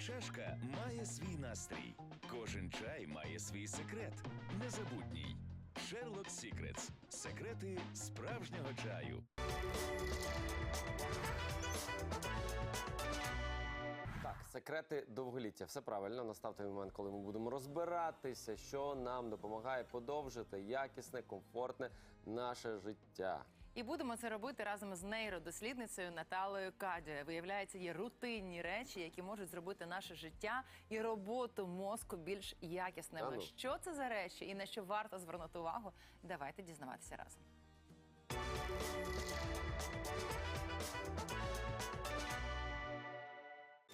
чашка має свій настрій. Кожен чай має свій секрет. Незабутній. Sherlock Secrets. Секрети справжнього чаю. Так, секрети довголіття. Все правильно. Настав той момент, коли ми будемо розбиратися, що нам допомагає подовжити якісне, комфортне наше життя. І будемо це робити разом з нейродослідницею Наталою Кадією. Виявляється, є рутинні речі, які можуть зробити наше життя і роботу мозку більш якісними. А ну. Що це за речі і на що варто звернути увагу? Давайте дізнаватися разом.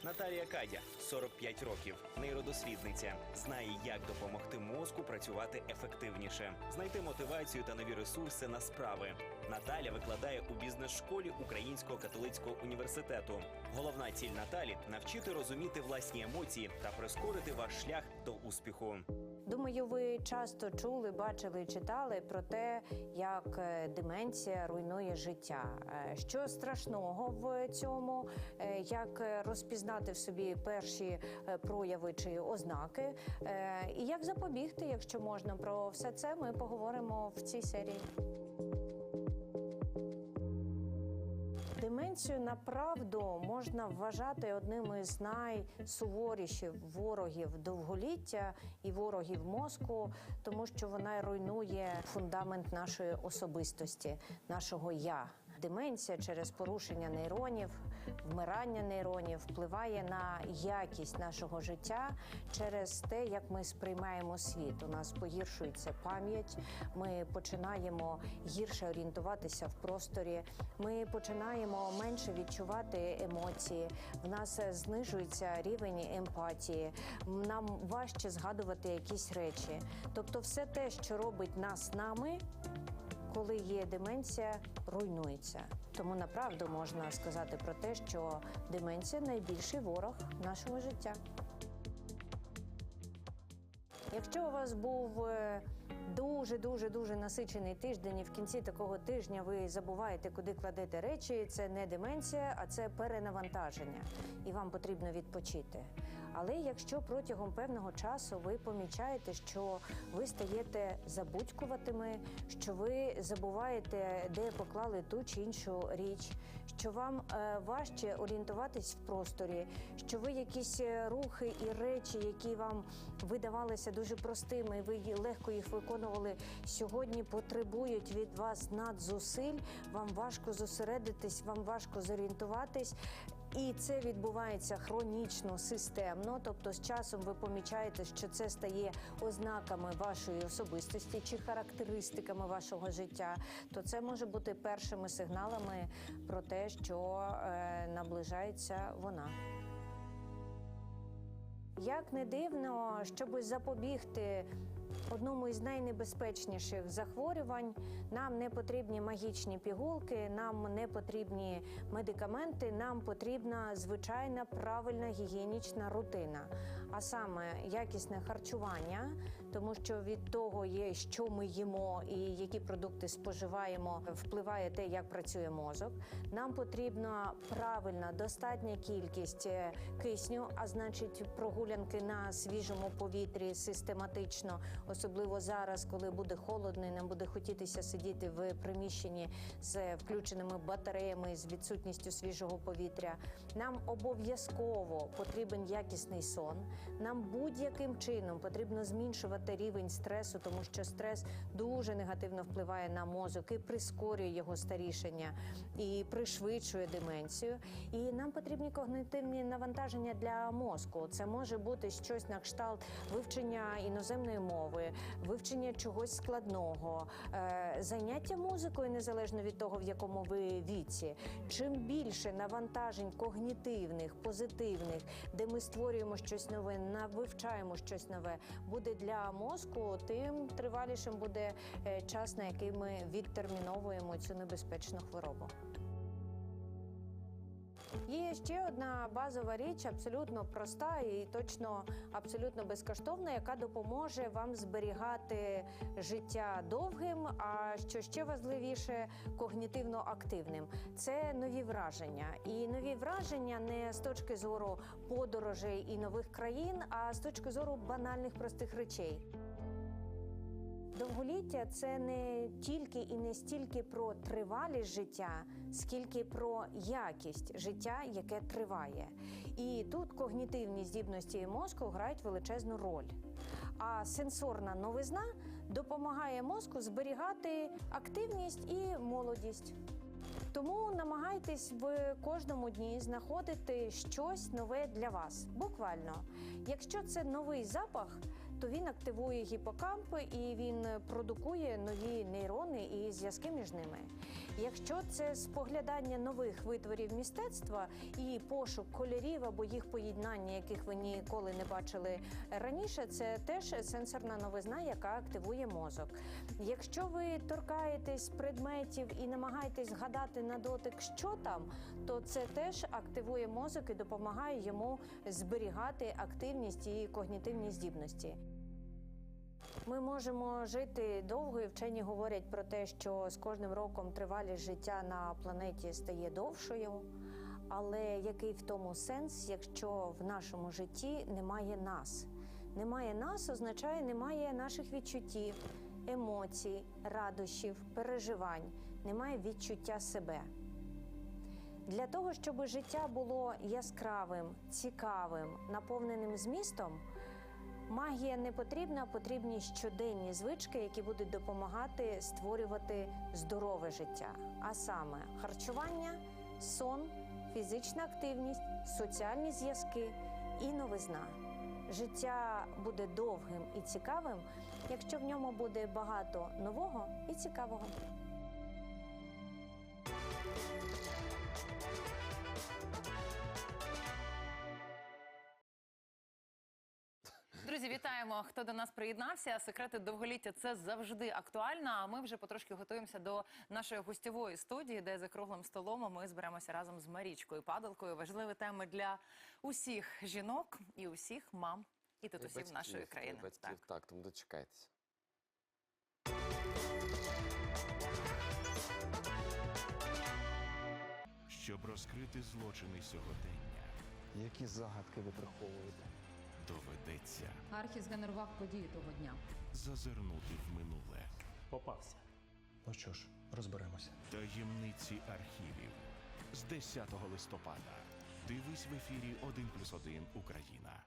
Наталія Кадя, 45 років, нейродослідниця, знає, як допомогти мозку працювати ефективніше, знайти мотивацію та нові ресурси на справи. Наталя викладає у бізнес-школі Українського католицького університету. Головна ціль Наталі навчити розуміти власні емоції та прискорити ваш шлях до успіху. Думаю, ви часто чули, бачили, читали про те, як е, деменція руйнує життя. Е, Що страшного в цьому, Е, як розпізнати в собі перші прояви чи ознаки, і як запобігти, якщо можна. Про все це ми поговоримо в цій серії. Деменцію направду можна вважати одним із найсуворіших ворогів довголіття і ворогів мозку, тому що вона руйнує фундамент нашої особистості, нашого я. Деменція через порушення нейронів, вмирання нейронів впливає на якість нашого життя через те, як ми сприймаємо світ. У нас погіршується пам'ять, ми починаємо гірше орієнтуватися в просторі. Ми починаємо менше відчувати емоції. В нас знижується рівень емпатії. Нам важче згадувати якісь речі. Тобто, все те, що робить нас нами, коли є деменція, руйнується. Тому направду можна сказати про те, що деменція найбільший ворог нашого життя. Якщо у вас був е, дуже дуже дуже насичений тиждень, і в кінці такого тижня ви забуваєте, куди кладете речі, це не деменція, а це перенавантаження, і вам потрібно відпочити. Але якщо протягом певного часу ви помічаєте, що ви стаєте забудькуватими, що ви забуваєте, де поклали ту чи іншу річ, що вам е, важче орієнтуватись в просторі, що ви якісь е, рухи і речі, які вам видавалися дуже простими, ви легко їх виконували, сьогодні потребують від вас надзусиль, вам важко зосередитись, вам важко зорієнтуватись. І це відбувається хронічно, системно. Тобто, з часом ви помічаєте, що це стає ознаками вашої особистості чи характеристиками вашого життя, то це може бути першими сигналами про те, що е, наближається вона. Як не дивно, щоб запобігти одному із найнебезпечніших захворювань, нам не потрібні магічні пігулки, нам не потрібні медикаменти, нам потрібна звичайна правильна гігієнічна рутина, а саме якісне харчування, тому що від того є, що ми їмо і які продукти споживаємо, впливає те, як працює мозок. Нам потрібна правильна достатня кількість е, кисню, а значить прогулянки на свіжому повітрі систематично, особливо зараз, коли буде холодно, і нам буде хотітися сидіти в приміщенні з включеними батареями з відсутністю свіжого повітря. Нам обов'язково потрібен якісний сон. Нам будь-яким чином потрібно зменшувати рівень стресу, тому що стрес дуже негативно впливає на мозок і прискорює його старішення і пришвидшує деменцію. І нам потрібні когнитивні навантаження для мозку. Це може бути щось на кшталт вивчення іноземної мови, вивчення чогось складного, е, заняття музикою незалежно від того, в якому ви віці. Чим більше навантажень когнітивних, позитивних, де ми створюємо щось нове, вивчаємо щось нове, буде для мозку, тим тривалішим буде е, час, на який ми відтерміновуємо цю небезпечну хворобу. Є ще одна базова річ, абсолютно проста і точно абсолютно безкоштовна, яка допоможе вам зберігати життя довгим, а що ще важливіше, когнітивно активним. Це нові враження. І нові враження не з точки зору подорожей і нових країн, а з точки зору банальних простих речей. Довголіття це не тільки і не стільки про тривалість життя, скільки про якість життя, яке триває. І тут когнітивні здібності мозку грають величезну роль. А сенсорна новизна допомагає мозку зберігати активність і молодість. Тому намагайтесь в кожному дні знаходити щось нове для вас. Буквально, якщо це новий запах, то він активує гіпокамп і він продукує нові нейрони і зв'язки між ними. Якщо це споглядання нових витворів мистецтва і пошук кольорів або їх поєднання, яких ви ніколи не бачили раніше, це теж сенсорна новизна, яка активує мозок. Якщо ви торкаєтесь предметів і намагаєтесь згадати на дотик, що там, то це теж активує мозок і допомагає йому зберігати активність і когнітивні здібності. Ми можемо жити довго, і вчені говорять про те, що з кожним роком тривалість життя на планеті стає довшою. Але який в тому сенс, якщо в нашому житті немає нас? Немає нас означає немає наших відчуттів, емоцій, радощів, переживань, немає відчуття себе. Для того, щоб життя було яскравим, цікавим, наповненим змістом, магія не потрібна, потрібні щоденні звички, які будуть допомагати створювати здорове життя. А саме харчування, сон, фізична активність, соціальні зв'язки і новизна. Життя буде довгим і цікавим, якщо в ньому буде багато нового і цікавого. Друзі, вітаємо! Хто до нас приєднався? Секрети довголіття це завжди актуально. А ми вже потрошки готуємося до нашої гостьової студії, де за круглим столом ми зберемося разом з Марічкою Падалкою. Важливі теми для усіх жінок і усіх мам і татусів батьків, нашої і країни. Батьків, Так. так, тому дочекайтеся. Щоб розкрити злочини сьогодення, Які загадки ви приховуєте? Доведеться Архі згенерував події того дня. зазирнути в минуле Попався. Ну що ж, розберемося. таємниці архівів з 10 листопада. Дивись в ефірі 1+,1 Україна.